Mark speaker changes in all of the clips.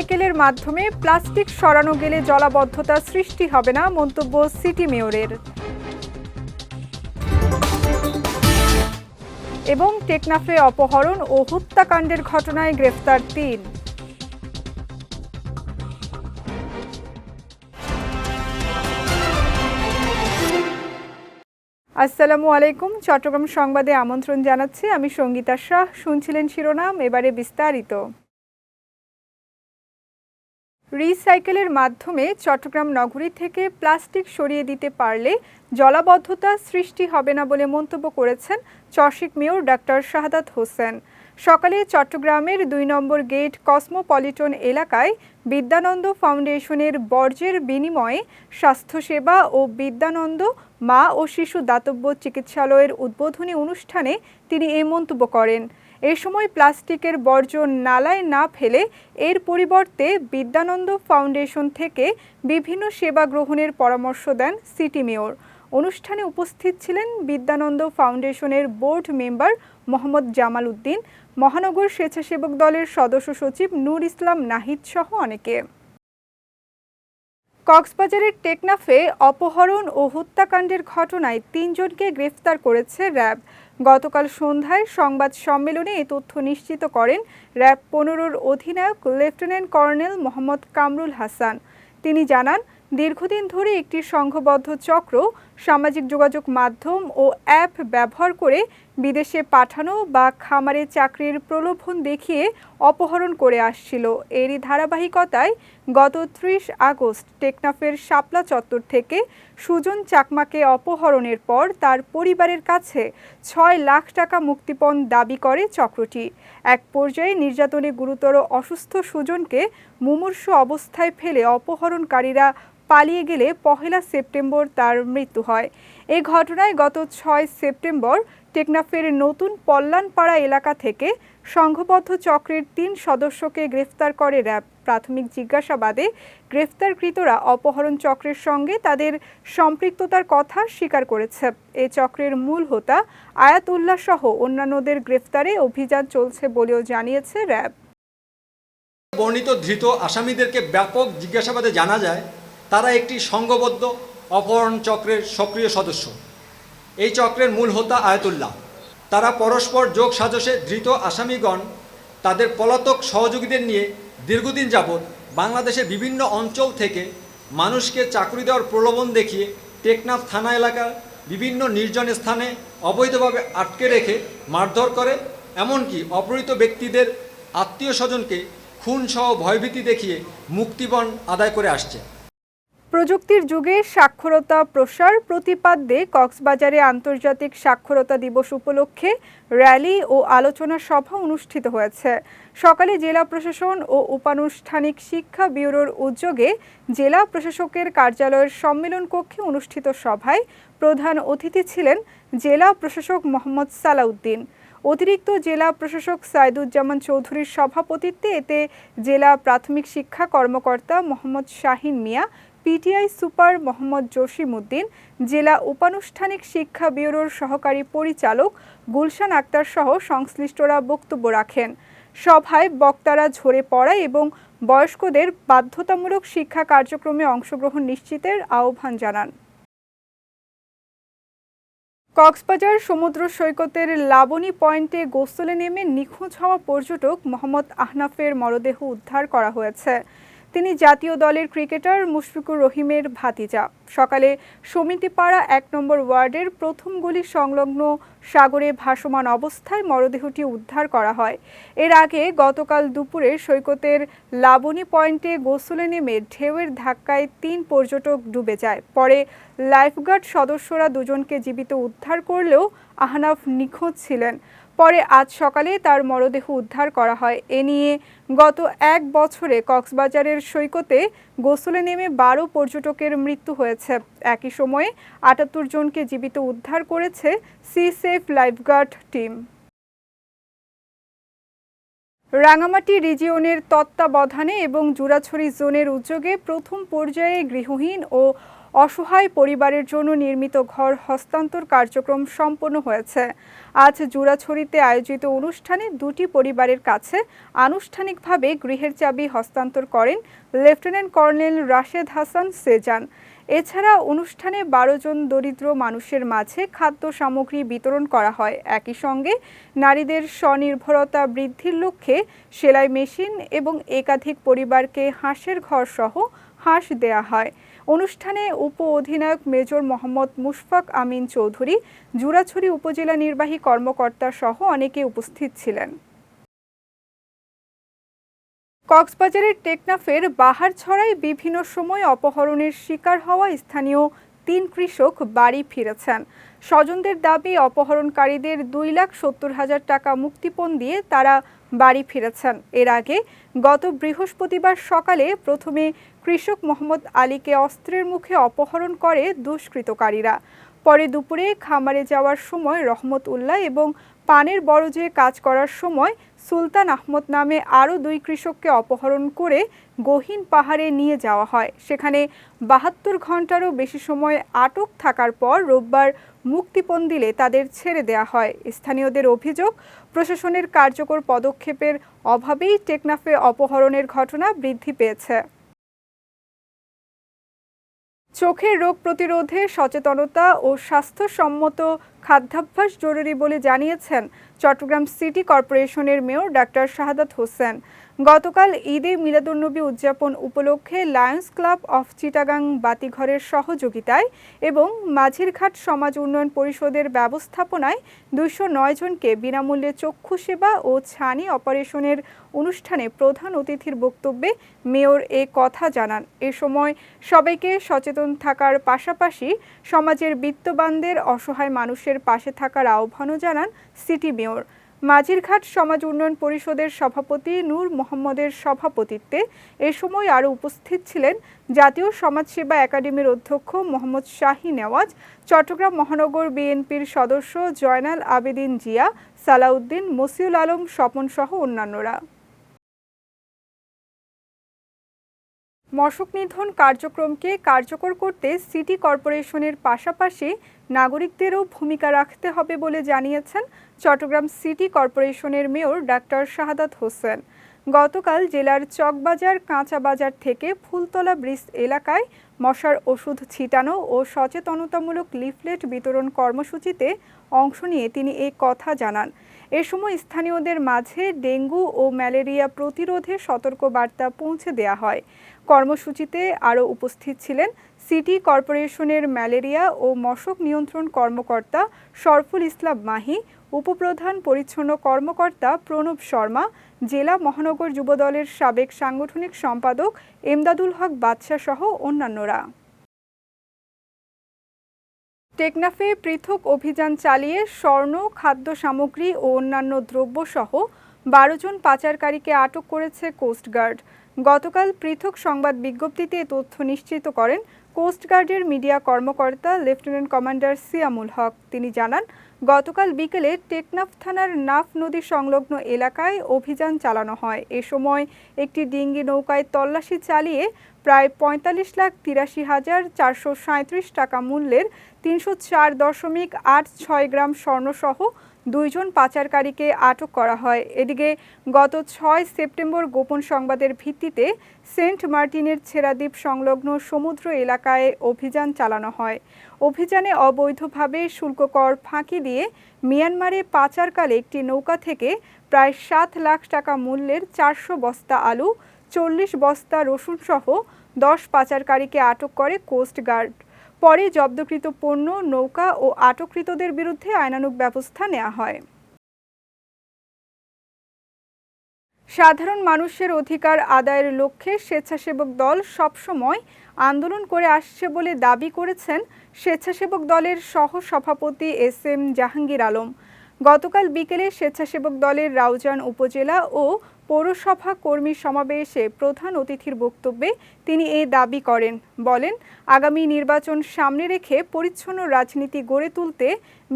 Speaker 1: রিসাইকেলের মাধ্যমে প্লাস্টিক সরানো গেলে জলাবদ্ধতা সৃষ্টি হবে না মন্তব্য সিটি মেয়রের এবং টেকনাফে অপহরণ ও হত্যাকাণ্ডের ঘটনায় গ্রেফতার তিন
Speaker 2: আসসালামু আলাইকুম চট্টগ্রাম সংবাদে আমন্ত্রণ জানাচ্ছি আমি সঙ্গীতা শাহ শুনছিলেন শিরোনাম এবারে বিস্তারিত রিসাইকেলের মাধ্যমে চট্টগ্রাম নগরী থেকে প্লাস্টিক সরিয়ে দিতে পারলে জলাবদ্ধতা সৃষ্টি হবে না বলে মন্তব্য করেছেন চশিক মেয়র ডাক্তার শাহাদাত হোসেন সকালে চট্টগ্রামের দুই নম্বর গেট কসমোপলিটন এলাকায় বিদ্যানন্দ ফাউন্ডেশনের বর্জ্যের বিনিময়ে স্বাস্থ্যসেবা ও বিদ্যানন্দ মা ও শিশু দাতব্য চিকিৎসালয়ের উদ্বোধনী অনুষ্ঠানে তিনি এই মন্তব্য করেন এ সময় প্লাস্টিকের বর্জ্য নালায় না ফেলে এর পরিবর্তে বিদ্যানন্দ ফাউন্ডেশন থেকে বিভিন্ন সেবা গ্রহণের পরামর্শ দেন সিটি মেয়র অনুষ্ঠানে উপস্থিত ছিলেন বিদ্যানন্দ ফাউন্ডেশনের বোর্ড মেম্বার মোহাম্মদ জামাল উদ্দিন মহানগর স্বেচ্ছাসেবক দলের সদস্য সচিব নূর ইসলাম নাহিদ সহ অনেকে কক্সবাজারের টেকনাফে অপহরণ ও হত্যাকাণ্ডের ঘটনায় তিনজনকে গ্রেফতার করেছে র্যাব গতকাল সন্ধ্যায় সংবাদ সম্মেলনে এ তথ্য নিশ্চিত করেন র্যাব পনেরোর অধিনায়ক লেফটেন্যান্ট কর্নেল মোহাম্মদ কামরুল হাসান তিনি জানান দীর্ঘদিন ধরে একটি সংঘবদ্ধ চক্র সামাজিক যোগাযোগ মাধ্যম ও অ্যাপ ব্যবহার করে বিদেশে পাঠানো বা খামারে চাকরির প্রলোভন দেখিয়ে অপহরণ করে আসছিল এরই ধারাবাহিকতায় গত ত্রিশ আগস্ট টেকনাফের শাপলা চত্বর থেকে সুজন চাকমাকে অপহরণের পর তার পরিবারের কাছে ছয় লাখ টাকা মুক্তিপণ দাবি করে চক্রটি এক পর্যায়ে নির্যাতনে গুরুতর অসুস্থ সুজনকে মুমূর্ষু অবস্থায় ফেলে অপহরণকারীরা পালিয়ে গেলে পহেলা সেপ্টেম্বর তার মৃত্যু হয় এ ঘটনায় গত ছয় সেপ্টেম্বর টেকনাফের নতুন পল্লানপাড়া এলাকা থেকে সংঘবদ্ধ চক্রের তিন সদস্যকে গ্রেফতার করে র্যাব প্রাথমিক জিজ্ঞাসাবাদে গ্রেফতারকৃতরা অপহরণ চক্রের সঙ্গে তাদের সম্পৃক্ততার কথা স্বীকার করেছে এ চক্রের মূল হোতা আয়াতুল্লাহ সহ অন্যান্যদের গ্রেফতারে অভিযান চলছে বলেও জানিয়েছে র্যাব
Speaker 3: বর্ণিত ধৃত আসামিদেরকে ব্যাপক জিজ্ঞাসাবাদে জানা যায় তারা একটি সংঘবদ্ধ অপহরণ চক্রের সক্রিয় সদস্য এই চক্রের মূল হোতা আয়তুল্লাহ তারা পরস্পর যোগ সাজসে ধৃত আসামিগণ তাদের পলাতক সহযোগীদের নিয়ে দীর্ঘদিন যাবৎ বাংলাদেশের বিভিন্ন অঞ্চল থেকে মানুষকে চাকরি দেওয়ার প্রলোভন দেখিয়ে টেকনাফ থানা এলাকার বিভিন্ন নির্জন স্থানে অবৈধভাবে আটকে রেখে মারধর করে এমনকি অপহৃত ব্যক্তিদের আত্মীয় স্বজনকে খুনসহ ভয়ভীতি দেখিয়ে মুক্তিপণ আদায় করে আসছে
Speaker 2: প্রযুক্তির যুগে সাক্ষরতা প্রসার প্রতিপাদ্যে কক্সবাজারে আন্তর্জাতিক সাক্ষরতা দিবস উপলক্ষে র্যালি ও আলোচনা সভা অনুষ্ঠিত হয়েছে সকালে জেলা প্রশাসন ও উপানুষ্ঠানিক শিক্ষা ব্যুরোর উদ্যোগে জেলা প্রশাসকের কার্যালয়ের সম্মেলন কক্ষে অনুষ্ঠিত সভায় প্রধান অতিথি ছিলেন জেলা প্রশাসক মোহাম্মদ সালাউদ্দিন অতিরিক্ত জেলা প্রশাসক সাইদুজ্জামান চৌধুরীর সভাপতিত্বে এতে জেলা প্রাথমিক শিক্ষা কর্মকর্তা মোহাম্মদ শাহিন মিয়া পিটিআই সুপার মোহাম্মদ জসিমউদ্দিন জেলা উপানুষ্ঠানিক শিক্ষা ব্যুরোর সহকারী পরিচালক গুলশান আক্তার সহ সংশ্লিষ্টরা বক্তব্য রাখেন সভায় বক্তারা ঝরে পড়া এবং বয়স্কদের বাধ্যতামূলক শিক্ষা কার্যক্রমে অংশগ্রহণ নিশ্চিতের আহ্বান জানান কক্সবাজার সমুদ্র সৈকতের লাবণী পয়েন্টে গোসলে নেমে নিখোঁজ হওয়া পর্যটক মোহাম্মদ আহনাফের মরদেহ উদ্ধার করা হয়েছে তিনি জাতীয় দলের ক্রিকেটার মুশফিকুর রহিমের ভাতিজা সকালে সমিতিপাড়া এক নম্বর ওয়ার্ডের প্রথম গলি সংলগ্ন সাগরে ভাসমান অবস্থায় মরদেহটি উদ্ধার করা হয় এর আগে গতকাল দুপুরে সৈকতের লাবণী পয়েন্টে গোসলে নেমে ঢেউয়ের ধাক্কায় তিন পর্যটক ডুবে যায় পরে লাইফগার্ড সদস্যরা দুজনকে জীবিত উদ্ধার করলেও আহনাফ নিখোঁজ ছিলেন পরে আজ সকালে তার মরদেহ উদ্ধার করা হয় এ নিয়ে গত এক বছরে কক্সবাজারের সৈকতে গোসলে নেমে বারো পর্যটকের মৃত্যু হয়েছে একই সময়ে আটাত্তর জনকে জীবিত উদ্ধার করেছে sea safe lifeguard team Rangamati রিজিয়নের তত্ত্বাবধানে এবং জুরাছড়ি জোনের উদ্যোগে প্রথম পর্যায়ে গৃহহীন ও অসহায় পরিবারের জন্য নির্মিত ঘর হস্তান্তর কার্যক্রম সম্পন্ন হয়েছে আজ জুরাছড়িতে আয়োজিত অনুষ্ঠানে দুটি পরিবারের কাছে আনুষ্ঠানিকভাবে গৃহের চাবি হস্তান্তর করেন লেফটেন্যান্ট কর্নেল রাশেদ হাসান সেজান এছাড়া অনুষ্ঠানে বারো জন দরিদ্র মানুষের মাঝে খাদ্য সামগ্রী বিতরণ করা হয় একই সঙ্গে নারীদের স্বনির্ভরতা বৃদ্ধির লক্ষ্যে সেলাই মেশিন এবং একাধিক পরিবারকে হাঁসের ঘর সহ হাঁস দেয়া হয় অনুষ্ঠানে উপ অধিনায়ক মেজর মোহাম্মদ মুশফাক আমিন চৌধুরী জুরাছড়ি উপজেলা নির্বাহী কর্মকর্তা সহ অনেকে উপস্থিত ছিলেন কক্সবাজারের টেকনাফের বাহার ছড়ায় বিভিন্ন সময় অপহরণের শিকার হওয়া স্থানীয় তিন কৃষক বাড়ি ফিরেছেন স্বজনদের দাবি অপহরণকারীদের দুই লাখ সত্তর হাজার টাকা মুক্তিপণ দিয়ে তারা বাড়ি ফিরেছেন এর আগে গত বৃহস্পতিবার সকালে প্রথমে কৃষক মোহাম্মদ আলীকে অস্ত্রের মুখে অপহরণ করে দুষ্কৃতকারীরা পরে দুপুরে খামারে যাওয়ার সময় রহমত উল্লাহ এবং পানের যে কাজ করার সময় সুলতান আহমদ নামে আরও দুই কৃষককে অপহরণ করে গহীন পাহাড়ে নিয়ে যাওয়া হয় সেখানে বাহাত্তর ঘন্টারও বেশি সময় আটক থাকার পর রোববার মুক্তিপণ দিলে তাদের ছেড়ে দেয়া হয় স্থানীয়দের অভিযোগ প্রশাসনের কার্যকর পদক্ষেপের অভাবেই টেকনাফে অপহরণের ঘটনা বৃদ্ধি পেয়েছে চোখের রোগ প্রতিরোধে সচেতনতা ও স্বাস্থ্যসম্মত খাদ্যাভ্যাস জরুরি বলে জানিয়েছেন চট্টগ্রাম সিটি কর্পোরেশনের মেয়র ডাক্তার শাহাদাত হোসেন গতকাল ঈদে মিলাদুন্নবী উদযাপন উপলক্ষে লায়ন্স ক্লাব অফ চিটাগাং বাতিঘরের সহযোগিতায় এবং মাঝিরঘাট সমাজ উন্নয়ন পরিষদের ব্যবস্থাপনায় দুইশো জনকে বিনামূল্যে চক্ষু সেবা ও ছানি অপারেশনের অনুষ্ঠানে প্রধান অতিথির বক্তব্যে মেয়র এ কথা জানান এ সময় সবাইকে সচেতন থাকার পাশাপাশি সমাজের বিত্তবানদের অসহায় মানুষের পাশে থাকার আহ্বানও জানান সিটি মেয়র মাঝিরঘাট সমাজ উন্নয়ন পরিষদের সভাপতি নূর মোহাম্মদের সভাপতিত্বে এ সময় আরও উপস্থিত ছিলেন জাতীয় সমাজসেবা একাডেমির অধ্যক্ষ মোহাম্মদ শাহী নেওয়াজ চট্টগ্রাম মহানগর বিএনপির সদস্য জয়নাল আবেদিন জিয়া সালাউদ্দিন মসিউল আলম স্বপন সহ অন্যান্যরা মশক নিধন কার্যক্রমকে কার্যকর করতে সিটি কর্পোরেশনের পাশাপাশি নাগরিকদেরও ভূমিকা রাখতে হবে বলে জানিয়েছেন চট্টগ্রাম সিটি কর্পোরেশনের মেয়র ডাক্তার শাহাদাত হোসেন গতকাল জেলার চকবাজার কাঁচা বাজার থেকে ফুলতলা ব্রিজ এলাকায় মশার ওষুধ ছিটানো ও সচেতনতামূলক লিফলেট বিতরণ কর্মসূচিতে অংশ নিয়ে তিনি এ কথা জানান এ সময় স্থানীয়দের মাঝে ডেঙ্গু ও ম্যালেরিয়া প্রতিরোধে সতর্কবার্তা পৌঁছে দেয়া হয় কর্মসূচিতে আরও উপস্থিত ছিলেন সিটি কর্পোরেশনের ম্যালেরিয়া ও মশক নিয়ন্ত্রণ কর্মকর্তা সরফুল ইসলাম মাহি উপপ্রধান পরিচ্ছন্ন কর্মকর্তা প্রণব শর্মা জেলা মহানগর যুবদলের সাবেক সাংগঠনিক সম্পাদক এমদাদুল হক বাদশাহ সহ অন্যান্যরা টেকনাফে পৃথক অভিযান চালিয়ে স্বর্ণ খাদ্য সামগ্রী ও অন্যান্য দ্রব্যসহ বারো জন পাচারকারীকে আটক করেছে কোস্টগার্ড গতকাল পৃথক সংবাদ বিজ্ঞপ্তিতে এ তথ্য নিশ্চিত করেন কোস্টগার্ডের মিডিয়া কর্মকর্তা লেফটেন্যান্ট কমান্ডার সিয়ামুল হক তিনি জানান গতকাল বিকেলে টেকনাফ থানার নাফ নদী সংলগ্ন এলাকায় অভিযান চালানো হয় এ সময় একটি ডিঙ্গি নৌকায় তল্লাশি চালিয়ে প্রায় পঁয়তাল্লিশ লাখ তিরাশি হাজার চারশো টাকা মূল্যের তিনশো চার দশমিক আট ছয় গ্রাম স্বর্ণসহ দুইজন পাচারকারীকে আটক করা হয় এদিকে গত ছয় সেপ্টেম্বর গোপন সংবাদের ভিত্তিতে সেন্ট মার্টিনের ছেড়াদ্বীপ সংলগ্ন সমুদ্র এলাকায় অভিযান চালানো হয় অভিযানে অবৈধভাবে শুল্ককর ফাঁকি দিয়ে মিয়ানমারে পাচারকালে একটি নৌকা থেকে প্রায় সাত লাখ টাকা মূল্যের চারশো বস্তা আলু চল্লিশ বস্তা রসুনসহ দশ পাচারকারীকে আটক করে কোস্টগার্ড পরে জব্দকৃত পণ্য নৌকা ও আটককৃতদের বিরুদ্ধে আইনানুক ব্যবস্থা নেওয়া হয় সাধারণ মানুষের অধিকার আদায়ের লক্ষ্যে স্বেচ্ছাসেবক দল সবসময় আন্দোলন করে আসছে বলে দাবি করেছেন স্বেচ্ছাসেবক দলের সহ সভাপতি এস এম জাহাঙ্গীর আলম গতকাল বিকেলে স্বেচ্ছাসেবক দলের রাউজান উপজেলা ও পৌরসভা কর্মী সমাবেশে প্রধান অতিথির বক্তব্যে তিনি এই দাবি করেন বলেন আগামী নির্বাচন সামনে রেখে পরিচ্ছন্ন রাজনীতি গড়ে তুলতে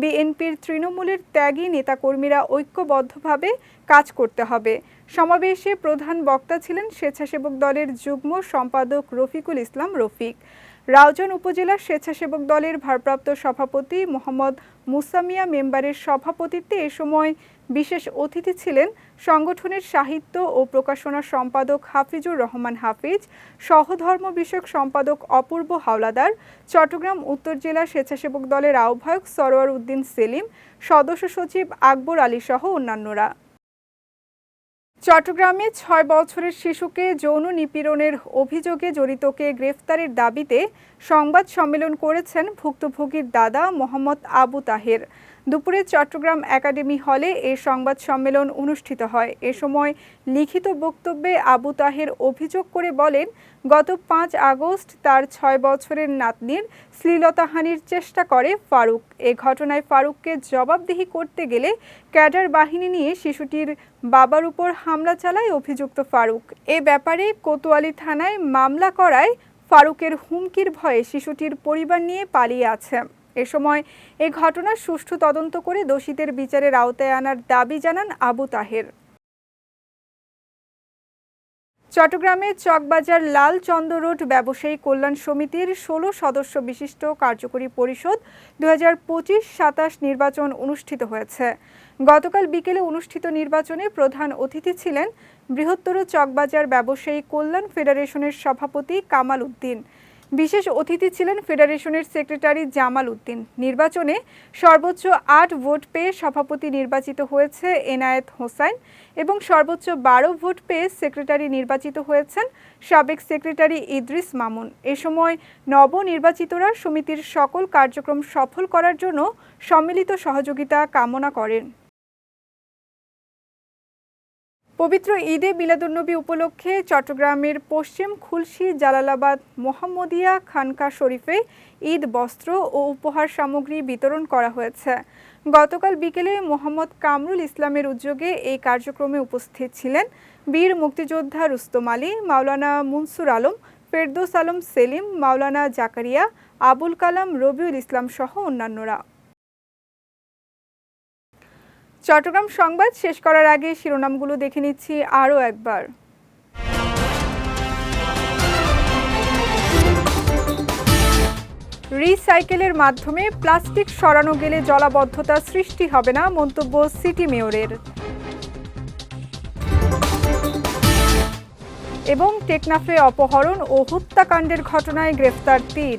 Speaker 2: বিএনপির তৃণমূলের ত্যাগী নেতাকর্মীরা ঐক্যবদ্ধভাবে কাজ করতে হবে সমাবেশে প্রধান বক্তা ছিলেন স্বেচ্ছাসেবক দলের যুগ্ম সম্পাদক রফিকুল ইসলাম রফিক রাউজান উপজেলা স্বেচ্ছাসেবক দলের ভারপ্রাপ্ত সভাপতি মোহাম্মদ মুসামিয়া মেম্বারের সভাপতিত্বে এ সময় বিশেষ অতিথি ছিলেন সংগঠনের সাহিত্য ও প্রকাশনা সম্পাদক হাফিজুর রহমান হাফিজ সহধর্ম বিষয়ক সম্পাদক অপূর্ব হাওলাদার চট্টগ্রাম উত্তর জেলা স্বেচ্ছাসেবক দলের আহ্বায়ক সরোয়ার উদ্দিন সেলিম সদস্য সচিব আকবর আলী সহ অন্যান্যরা চট্টগ্রামে ছয় বছরের শিশুকে যৌন নিপীড়নের অভিযোগে জড়িতকে গ্রেফতারের দাবিতে সংবাদ সম্মেলন করেছেন ভুক্তভোগীর দাদা মোহাম্মদ আবু তাহের দুপুরে চট্টগ্রাম একাডেমি হলে এ সংবাদ সম্মেলন অনুষ্ঠিত হয় এ সময় লিখিত বক্তব্যে আবু তাহের অভিযোগ করে বলেন গত পাঁচ আগস্ট তার ছয় বছরের নাতনির শ্লীলতাহানির চেষ্টা করে ফারুক এ ঘটনায় ফারুককে জবাবদিহি করতে গেলে ক্যাডার বাহিনী নিয়ে শিশুটির বাবার উপর হামলা চালায় অভিযুক্ত ফারুক এ ব্যাপারে কোতোয়ালি থানায় মামলা করায় ফারুকের হুমকির ভয়ে শিশুটির পরিবার নিয়ে পালিয়ে আছে এ সময় এ ঘটনার সুষ্ঠু তদন্ত করে দোষীদের বিচারের আওতায় আনার দাবি জানান আবু তাহের চট্টগ্রামের চকবাজার লাল চন্দ্র রোড ব্যবসায়ী কল্যাণ সমিতির ষোলো সদস্য বিশিষ্ট কার্যকরী পরিষদ দু হাজার পঁচিশ সাতাশ নির্বাচন অনুষ্ঠিত হয়েছে গতকাল বিকেলে অনুষ্ঠিত নির্বাচনে প্রধান অতিথি ছিলেন বৃহত্তর চকবাজার ব্যবসায়ী কল্যাণ ফেডারেশনের সভাপতি কামাল উদ্দিন বিশেষ অতিথি ছিলেন ফেডারেশনের সেক্রেটারি জামাল উদ্দিন নির্বাচনে সর্বোচ্চ আট ভোট পেয়ে সভাপতি নির্বাচিত হয়েছে এনায়েত হোসাইন এবং সর্বোচ্চ বারো ভোট পেয়ে সেক্রেটারি নির্বাচিত হয়েছেন সাবেক সেক্রেটারি ইদ্রিস মামুন এ সময় নবনির্বাচিতরা সমিতির সকল কার্যক্রম সফল করার জন্য সম্মিলিত সহযোগিতা কামনা করেন পবিত্র ঈদে মিলাদুন্নবী উপলক্ষে চট্টগ্রামের পশ্চিম খুলশি জালালাবাদ মোহাম্মদিয়া খানকা শরীফে ঈদ বস্ত্র ও উপহার সামগ্রী বিতরণ করা হয়েছে গতকাল বিকেলে মোহাম্মদ কামরুল ইসলামের উদ্যোগে এই কার্যক্রমে উপস্থিত ছিলেন বীর মুক্তিযোদ্ধা রুস্তম আলী মাওলানা মুনসুর আলম ফেরদোস আলম সেলিম মাওলানা জাকারিয়া আবুল কালাম রবিউল ইসলাম সহ অন্যান্যরা চট্টগ্রাম সংবাদ শেষ করার আগে শিরোনামগুলো দেখে নিচ্ছি আরও একবার রিসাইকেলের মাধ্যমে প্লাস্টিক সরানো গেলে জলাবদ্ধতা সৃষ্টি হবে না মন্তব্য সিটি মেয়রের এবং টেকনাফে অপহরণ ও হত্যাকাণ্ডের ঘটনায় গ্রেফতার তিন